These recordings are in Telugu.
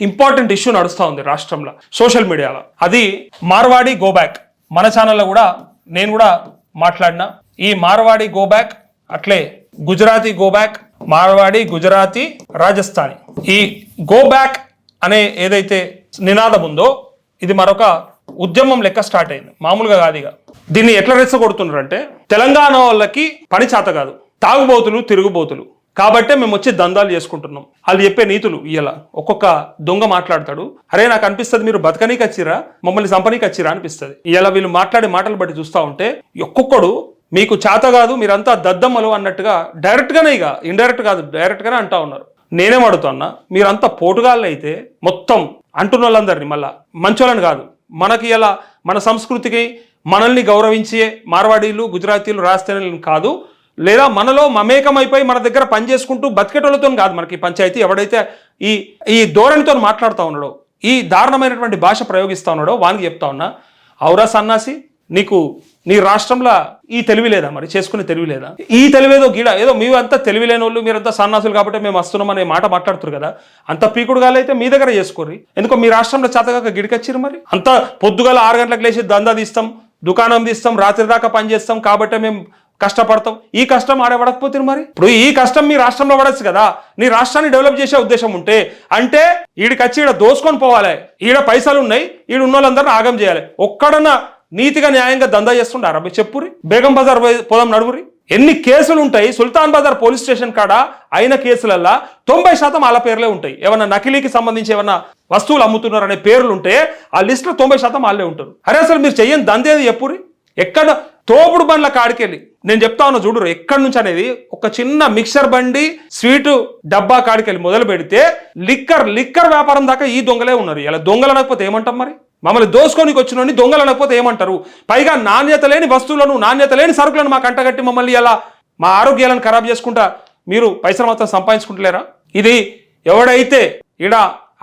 ఇంపార్టెంట్ ఇష్యూ నడుస్తూ ఉంది రాష్ట్రంలో సోషల్ మీడియాలో. అది మార్వాడి గోబ్యాక్ మన ఛానల్లో కూడా నేను కూడా మాట్లాడినా. ఈ మార్వాడి గోబ్యాక్ అట్లే గుజరాతీ గోబ్యాక్ మార్వాడి గుజరాతీ రాజస్థానీ. ఈ గోబ్యాక్ అనే ఏదైతే నినాదం ఉందో ఇది మరొక ఉద్యమం లెక్క స్టార్ట్ అయింది. మామూలుగా కాదు ఇక. దీన్ని ఎట్లా రెచ్చగొడుతున్నారంటే తెలంగాణ వాళ్ళకి పని చేత కాదు. తాగుబోతులు తిరుగుబోతులు. కాబట్టే మేము వచ్చి దందాలు చేసుకుంటున్నాం. వాళ్ళు చెప్పే నీతులు ఇలా ఒక్కొక్క దొంగ మాట్లాడతాడు. అరే నాకు అనిపిస్తుంది మీరు బతకనీకి వచ్చిరా మమ్మల్ని సంపనీకి వచ్చిరా అనిపిస్తుంది. ఇలా వీళ్ళు మాట్లాడే మాటలు బట్టి చూస్తూ ఉంటే ఒక్కొక్కడు మీకు చేత కాదు మీరంతా దద్దమ్మలు అన్నట్టుగా డైరెక్ట్గానే ఇక ఇండైరెక్ట్ కాదు డైరెక్ట్గానే అంటా ఉన్నారు. నేనేం అడుగుతున్నా మీరంతా పోటుగాళ్ళు అయితే మొత్తం అంటున్న వాళ్ళందరినీ మళ్ళా మంచోళ్ళని కాదు. మనకి ఇలా మన సంస్కృతికి మనల్ని గౌరవించే మార్వాడీలు గుజరాతీలు రాజస్థానీలు కాదు లేదా మనలో మమేకమైపోయి మన దగ్గర పని చేసుకుంటూ బతికేటోళ్ళతో కాదు మనకి పంచాయతీ. ఎవడైతే ఈ ఈ ధోరణితో మాట్లాడుతూ ఉన్నాడో ఈ దారుణమైనటువంటి భాష ప్రయోగిస్తూ ఉన్నాడో వానికి చెప్తా ఉన్నా ఔరా సన్నాసి నీకు నీ రాష్ట్రంలో ఈ తెలివి లేదా మరి? చేసుకునే తెలివి లేదా? ఈ తెలివేదో గీడ ఏదో మీరంతా తెలివి లేని వాళ్ళు మీరంతా సన్నాసులు కాబట్టి మేము వస్తున్నాం అనే మాట మాట్లాడుతురు కదా. అంత పీకుడు అయితే మీ దగ్గర చేసుకోర్రి. ఎందుకో మీ రాష్ట్రంలో చేతగాక గిడికొచ్చిరు మరి? అంత పొద్దుగాల ఆరు గంటలకు లేచి దందా తీస్తాం దుకాణం తీస్తాం రాత్రి దాకా పని చేస్తాం కాబట్టి మేము కష్టపడతాం ఈ కష్టం ఆడబడకపోతే మరి? ఇప్పుడు ఈ కష్టం మీ రాష్ట్రంలో పడచ్చు కదా. నీ రాష్ట్రాన్ని డెవలప్ చేసే ఉద్దేశం ఉంటే అంటే ఈడికచ్చి ఈడ దోసుకొని పోవాలి. ఈడ పైసలు ఉన్నాయి ఈడ ఉన్న వాళ్ళందరినీ ఆగం చేయాలి. ఒక్కడన్నా నీతిగా న్యాయంగా దందా చేస్తుండారా? మీరు చెప్పురి బేగం బజార్ పోదాం నడువురి ఎన్ని కేసులు ఉంటాయి సుల్తాన్ బజార్ పోలీస్ స్టేషన్ కాడ అయిన కేసులల్లా తొంభై శాతం వాళ్ళ పేర్లే ఉంటాయి. ఏమన్నా నకిలీకి సంబంధించి ఏమన్నా వస్తువులు అమ్ముతున్నారనే పేర్లు ఉంటే ఆ లిస్టులో తొంభై శాతం వాళ్ళే ఉంటారు. అరే అసలు మీరు చెయ్యని దందేది చెప్పురి ఎక్కడ తోపుడు బండ్ల కాడికెళ్ళి. నేను చెప్తా ఉన్నా చూడరు ఎక్కడి నుంచి అనేది ఒక చిన్న మిక్సర్ బండి స్వీటు డబ్బా కాడికెళ్ళి మొదలు పెడితే లిక్కర్ లిక్కర్ వ్యాపారం దాకా ఈ దొంగలే ఉన్నారు. ఇలా దొంగలు అనకపోతే ఏమంటాం మరి? మమ్మల్ని దోసుకోనికి వచ్చిన దొంగలు అనకపోతే ఏమంటారు? పైగా నాణ్యత లేని వస్తువులను నాణ్యత లేని సరుకులను మాకు అంటగట్టి మమ్మల్ని ఇలా మా ఆరోగ్యాలను ఖరాబ్ చేసుకుంటా మీరు పైసలు మాత్రం సంపాదించుకుంటలేరా? ఇది ఎవడైతే ఇడ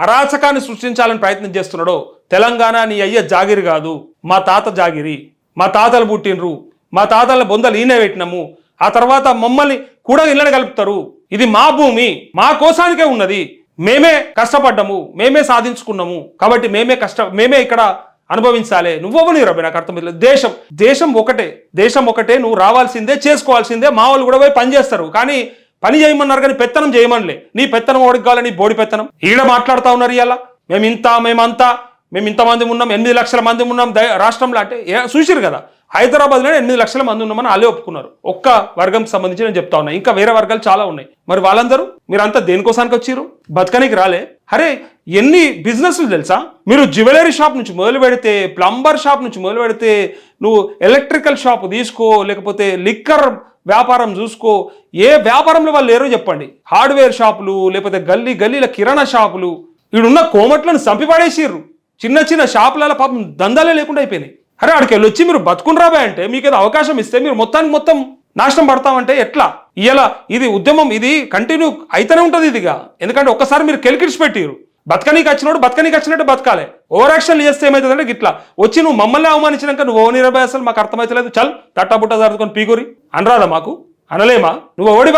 అరాచకాన్ని సృష్టించాలని ప్రయత్నం చేస్తున్నాడో తెలంగాణ నీ అయ్య జాగిరి కాదు మా తాత జాగిరి. మా తాతలు పుట్టినరు మా తాతల బొందలు ఈయన పెట్టినాము. ఆ తర్వాత మమ్మల్ని కూడా ఇళ్ళని కలుపుతారు. ఇది మా భూమి. మా కోసానికే ఉన్నది. మేమే కష్టపడ్డాము. మేమే సాధించుకున్నాము. కాబట్టి మేమే కష్ట మేమే ఇక్కడ అనుభవించాలి. నువ్వెవరు నీ రబ్బి నాకు అర్థం దేశం దేశం ఒకటే. దేశం ఒకటే. నువ్వు రావాల్సిందే చేసుకోవాల్సిందే. మా వాళ్ళు కూడా పోయి పని చేస్తారు. కానీ పని చేయమన్నారు కానీ పెత్తనం చేయమనిలే. నీ పెత్తనం ఓడికి కావాలి? నీ బోడి పెత్తనం? ఈడ మాట్లాడుతా ఉన్నారు ఇలా మేము ఇంత మేమంతా మేము ఇంతమంది ఉన్నాం ఎనిమిది లక్షల మంది ఉన్నాం ద- రాష్ట్రంలో అంటే చూసిరు కదా? హైదరాబాద్లో ఎనిమిది లక్షల మంది ఉన్నామని వాళ్ళే ఒప్పుకున్నారు. ఒక్క వర్గం సంబంధించి నేను చెప్తా ఉన్నా. ఇంకా వేరే వర్గాలు చాలా ఉన్నాయి. మరి వాళ్ళందరూ మీరంతా దేనికోసానికి వచ్చారు బతకనికి రాలే. అరే ఎన్ని బిజినెస్లు తెలుసా? మీరు జ్యువెలరీ షాప్ నుంచి మొదలు పెడితే ప్లంబర్ షాప్ నుంచి మొదలు పెడితే నువ్వు ఎలక్ట్రికల్ షాప్ తీసుకో లేకపోతే లిక్కర్ వ్యాపారం చూసుకో ఏ వ్యాపారంలో వాళ్ళు లేరో చెప్పండి. హార్డ్వేర్ షాపులు లేకపోతే గల్లీ గల్లీల కిరాణా షాపులు ఈడున్న కోమట్లను చంపిపడేసిర్రు. చిన్న చిన్న షాపులలో పాపం దందాలే లేకుండా అయిపోయినాయి. అరే అక్కడికి వెళ్ళి వచ్చి మీరు బతుకుని రాబాయ్ అంటే మీకు ఏదో అవకాశం ఇస్తే మీరు మొత్తానికి మొత్తం నాశనం పడతామంటే ఎట్లా? ఇలా ఇది ఉద్యమం ఇది కంటిన్యూ అయితేనే ఉంటుంది ఇదిగా. ఎందుకంటే ఒక్కసారి మీరు కెలికిడిచి పెట్టిరు బతకనీకి వచ్చినోడు బతకనీకి వచ్చినట్టు బతకాలి. ఓవర్ యాక్షన్ చేస్తే ఏమవుతుందంటే గిట్లా. వచ్చి నువ్వు మమ్మల్ని అవమానించినాక నువ్వు ఓ నిరభయ అసలు మాకు అర్థమవుతలేదు చల్ తట్టబుట్ట జరుపుకొని పీగురి అనరాదా మాకు? అనలేమా? నువ్వు ఓడి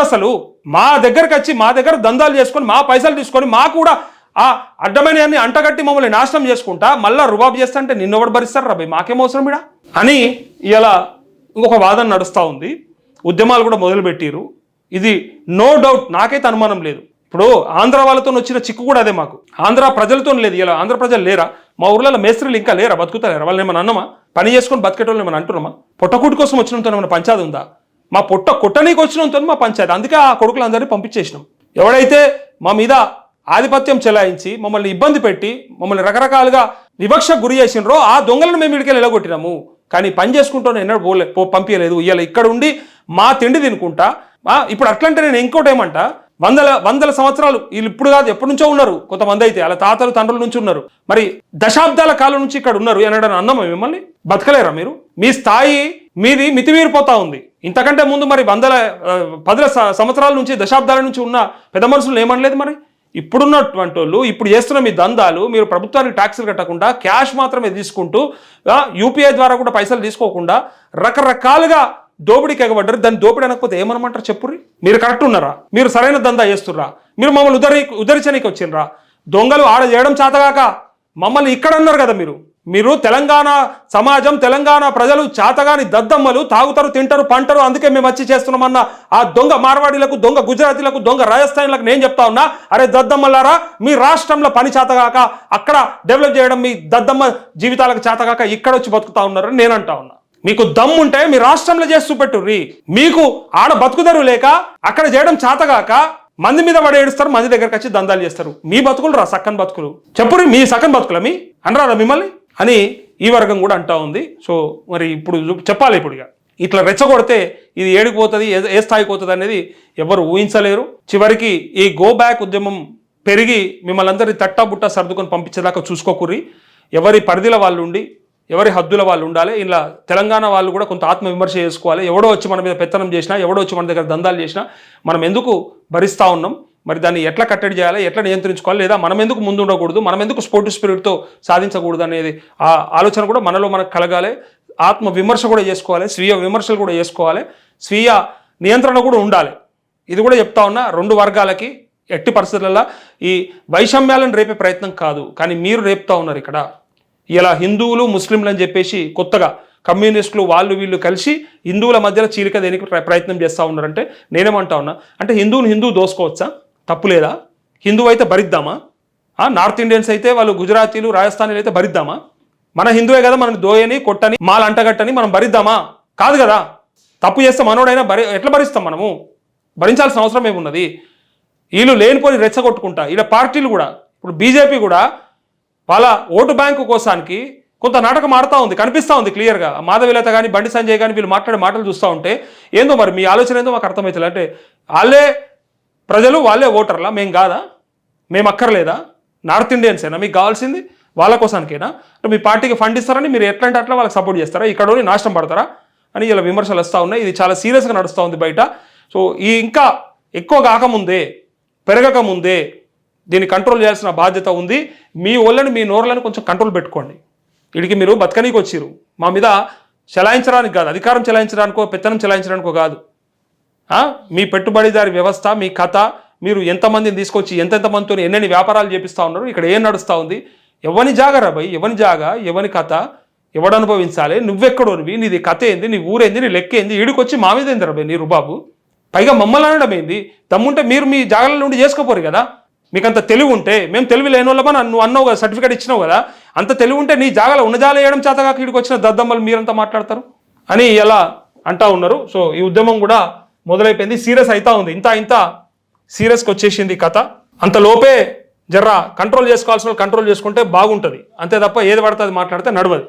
మా దగ్గరకు వచ్చి మా దగ్గర దందాలు చేసుకొని మా పైసలు తీసుకొని మా కూడా ఆ అడ్డమైన అంటగట్టి మమ్మల్ని నాశనం చేసుకుంటా మళ్ళా రుబాబ్ చేస్తా అంటే నిన్నెవడు భరిస్తారు రాబాయ్ మాకేం అవసరం ఇడా అని ఇలా ఇంకొక వాదన నడుస్తూ ఉంది. ఉద్యమాలు కూడా మొదలుపెట్టిరు ఇది నో డౌట్ నాకైతే అనుమానం లేదు. ఇప్పుడు ఆంధ్ర వాళ్ళతో వచ్చిన చిక్కు కూడా అదే మాకు. ఆంధ్ర ప్రజలతో లేదు. ఇలా ఆంధ్ర ప్రజలు లేరా? మా ఊర్లలో మేస్త్రీలు ఇంకా లేరా? బతుకుతారు వాళ్ళని ఏమైనా అన్నమా? పని చేసుకొని బతికేటోళ్ళు ఏమైనా అంటున్నామా? పొట్టకూటి కోసం వచ్చినంత ఏమైనా పంచాది ఉందా? మా పొట్ట కొట్టనీకి వచ్చినంత మా పంచాయతీ. అందుకే ఆ కొడుకులందరినీ పంపించేసినాం. ఎవడైతే మా మీద ఆధిపత్యం చెలాయించి మమ్మల్ని ఇబ్బంది పెట్టి మమ్మల్ని రకరకాలుగా వివక్ష గురి చేసినరో ఆ దొంగలను మేము ఇడికి నిలగొట్టినాము. కానీ పని చేసుకుంటూ ఎన్నడూ పోలే పో పంపించలేదు. ఇవాళ ఇక్కడ ఉండి మా తిండి తినుకుంటా. ఇప్పుడు అట్లంటే నేను ఇంకోటి ఏమంట? వందల వందల సంవత్సరాలు వీళ్ళు ఇప్పుడు కాదు ఎప్పటి నుంచో ఉన్నారు కొంతమంది అయితే. అలా తాతలు తండ్రుల నుంచి ఉన్నారు. మరి దశాబ్దాల కాలం నుంచి ఇక్కడ ఉన్నారు అనడం అన్నమా మిమ్మల్ని? బతకలేరా మీరు? మీ స్థాయి మీది మితిమీరిపోతా ఉంది. ఇంతకంటే ముందు మరి వందల పదుల సంవత్సరాల నుంచి దశాబ్దాల నుంచి ఉన్న పెద్ద మనుషులు ఏమనలేదు మరి? ఇప్పుడున్నటువంటి వాళ్ళు ఇప్పుడు చేస్తున్న మీ దందాలు మీరు ప్రభుత్వానికి ట్యాక్సులు కట్టకుండా క్యాష్ మాత్రమే తీసుకుంటూ యూపీఐ ద్వారా కూడా పైసలు తీసుకోకుండా రకరకాలుగా దోపిడీకి ఎగబడ్డారు. దాన్ని దోపిడీ అనకపోతే ఏమనమంటారు చెప్పుర్రి మీరు కరెక్ట్ ఉన్నారా? మీరు సరైన దందా చేస్తుర్రా? మీరు మమ్మల్ని ఉదరి ఉదరించడానికి వచ్చిండ్రా? దొంగలు ఆడ చేయడం చేతగాక మమ్మల్ని ఇక్కడ అన్నారు కదా మీరు. మీరు తెలంగాణ సమాజం తెలంగాణ ప్రజలు చేతగాని దద్దమ్మలు తాగుతారు తింటారు పంటరు అందుకే మేము వచ్చి చేస్తున్నామన్న ఆ దొంగ మార్వాడీలకు దొంగ గుజరాతీలకు దొంగ రాజస్థాన్లకు నేను చెప్తా ఉన్నా అరే దద్దమ్మలారా మీ రాష్ట్రంలో పని చేతగాక అక్కడ డెవలప్ చేయడం మీ దద్దమ్మ జీవితాలకు చేతగాక ఇక్కడ వచ్చి బతుకుతా ఉన్నారని నేను అంటా ఉన్నా. మీకు దమ్ముంటే మీ రాష్ట్రంలో చేసి చూపెట్టుర్రి. మీకు ఆడ బతుకుదరు లేక అక్కడ చేయడం చేతగాక మంది మీద వాడు ఏడుస్తారు మంది దగ్గరకు వచ్చి దందాలు చేస్తారు. మీ బతుకులు రా సక్కన్ బతుకులు. చెప్పురి మీ సక్కన్ బతుకుల మీ? అనరారా మిమ్మల్ని? అని ఈ వర్గం కూడా అంటా ఉంది. సో మరి ఇప్పుడు చెప్పాలి ఇప్పుడు ఇక. ఇట్లా రెచ్చగొడితే ఇది ఏడికి పోతుంది ఏ- ఏ స్థాయికి పోతుంది అనేది ఎవరు ఊహించలేరు. చివరికి ఈ గో బ్యాక్ ఉద్యమం పెరిగి మిమ్మల్ని అందరినీ తట్టా బుట్ట సర్దుకొని పంపించేదాకా చూసుకోకుర్రి. ఎవరి పరిధిలో వాళ్ళు ఉండి ఎవరి హద్దుల వాళ్ళు ఉండాలి ఇలా తెలంగాణ వాళ్ళు కూడా కొంత ఆత్మ విమర్శ చేసుకోవాలి. ఎవడో వచ్చి మన మీద పెత్తనం చేసినా ఎవడో వచ్చి మన దగ్గర దందాలు చేసినా మనం ఎందుకు భరిస్తూ ఉన్నాం? మరి దాన్ని ఎట్లా కట్టడి చేయాలి ఎట్లా నియంత్రించుకోవాలి లేదా మనం ఎందుకు ముందు ఉండకూడదు మనం ఎందుకు స్పోర్టివ్ స్పిరిట్తో సాధించకూడదు అనేది ఆ ఆలోచన కూడా మనలో మనకు కలగాలి. ఆత్మ విమర్శ కూడా చేసుకోవాలి స్వీయ విమర్శలు కూడా చేసుకోవాలి స్వీయ నియంత్రణ కూడా ఉండాలి. ఇది కూడా చెప్తా ఉన్నా రెండు వర్గాలకి ఎట్టి పరిస్థితులలో ఈ వైషమ్యాలను రేపే ప్రయత్నం కాదు. కానీ మీరు రేపుతా ఉన్నారు ఇక్కడ. ఇలా హిందువులు ముస్లింలు అని చెప్పేసి కొత్తగా కమ్యూనిస్టులు వాళ్ళు వీళ్ళు కలిసి హిందువుల మధ్యలో చీలిక దేనికి ప్ర- ప్రయత్నం చేస్తూ ఉన్నారంటే నేనేమంటా ఉన్నా అంటే హిందువుని హిందువు దోసుకోవచ్చా? తప్పు లేదా? హిందువు అయితే భరిద్దామా? నార్త్ ఇండియన్స్ అయితే వాళ్ళు గుజరాతీలు రాజస్థానీలు అయితే భరిద్దామా? మన హిందువే కదా మనం దోయని కొట్టని మాల అంటగట్టని మనం భరిద్దామా? కాదు కదా. తప్పు చేస్తే మనోడైనా భరి ఎట్లా భరిస్తాం మనము? భరించాల్సిన అవసరం ఏమున్నది? వీళ్ళు లేనిపోని రెచ్చగొట్టుకుంటా. ఇలా పార్టీలు కూడా ఇప్పుడు బీజేపీ కూడా వాళ్ళ ఓటు బ్యాంకు కోసానికి కొంత నాటకం ఆడుతూ ఉంది కనిపిస్తూ ఉంది క్లియర్గా మాధవిలత కానీ బండి సంజయ్ కానీ వీళ్ళు మాట్లాడే మాటలు చూస్తూ ఉంటే ఏందో మరి మీ ఆలోచన ఏందో మాకు అర్థమవుతుంది అంటే వాళ్ళే ప్రజలు వాళ్ళే ఓటర్లా? మేం కాదా? మేము అక్కర్లేదా? నార్త్ ఇండియన్సేనా? మీకు కావాల్సింది వాళ్ళ కోసానికేనా అంటే మీ పార్టీకి ఫండ్ ఇస్తారని మీరు ఎట్లా అంటే అట్లా వాళ్ళకి సపోర్ట్ చేస్తారా? ఇక్కడ ఉండి నాశనం పడతారా? అని ఇలా విమర్శలు వస్తూ ఉన్నాయి. ఇది చాలా సీరియస్గా నడుస్తూ ఉంది బయట. సో ఈ ఇంకా ఎక్కువ కాకముందే పెరగకముందే దీన్ని కంట్రోల్ చేయాల్సిన బాధ్యత ఉంది. మీ ఒళ్ళని మీ నోర్లను కొంచెం కంట్రోల్ పెట్టుకోండి. వీడికి మీరు బతకనీకి వచ్చిర్రు. మా మీద చెలాయించడానికి కాదు అధికారం చెలాయించడానికో పెత్తనం చెలాయించడానికో కాదు. మీ పెట్టుబడిదారి వ్యవస్థ మీ కథ మీరు ఎంతమందిని తీసుకొచ్చి ఎంతెంతమందితో ఎన్నెన్ని వ్యాపారాలు చేపిస్తూ ఉన్నారు ఇక్కడ ఏం నడుస్తూ ఉంది? ఎవని జాగరా భయ్ ఎవని జాగా ఎవని కథ ఎవడు అనుభవించాలి నువ్వెక్కడోనివి? నీది కథ ఏంది? నీ ఊరేంది? నీ లెక్క ఏంది? ఈడికొచ్చి మా మీద ఏంది రబాయ్ నీ రుబాబు? పైగా మమ్మల్ని అనడం ఏంది దమ్ముంటే మీరు మీ జాగాల నుండి చేసుకోపోరు కదా? మీకు అంత తెలివి ఉంటే మేము తెలివి లేని వాళ్ళమని నువ్వు అన్నావు కదా సర్టిఫికేట్ ఇచ్చినావు కదా. అంత తెలివి ఉంటే నీ జాగాలో ఉన్నజాల వేయడం చేతగాక ఇక్కడికి వచ్చిన దద్దమ్మలు మీరంతా మాట్లాడతారు? అని ఎలా అంటా ఉన్నారు. సో ఈ ఉద్యమం కూడా మొదలైపోయింది. సీరియస్ అవుతా ఉంది. ఇంత ఇంత సీరియస్కి వచ్చేసింది ఈ కథ. అంత లోపే జర్రా కంట్రోల్ చేసుకోవాల్సిన కంట్రోల్ చేసుకుంటే బాగుంటుంది. అంతే తప్ప ఏది పడితే అది మాట్లాడితే నడవదు.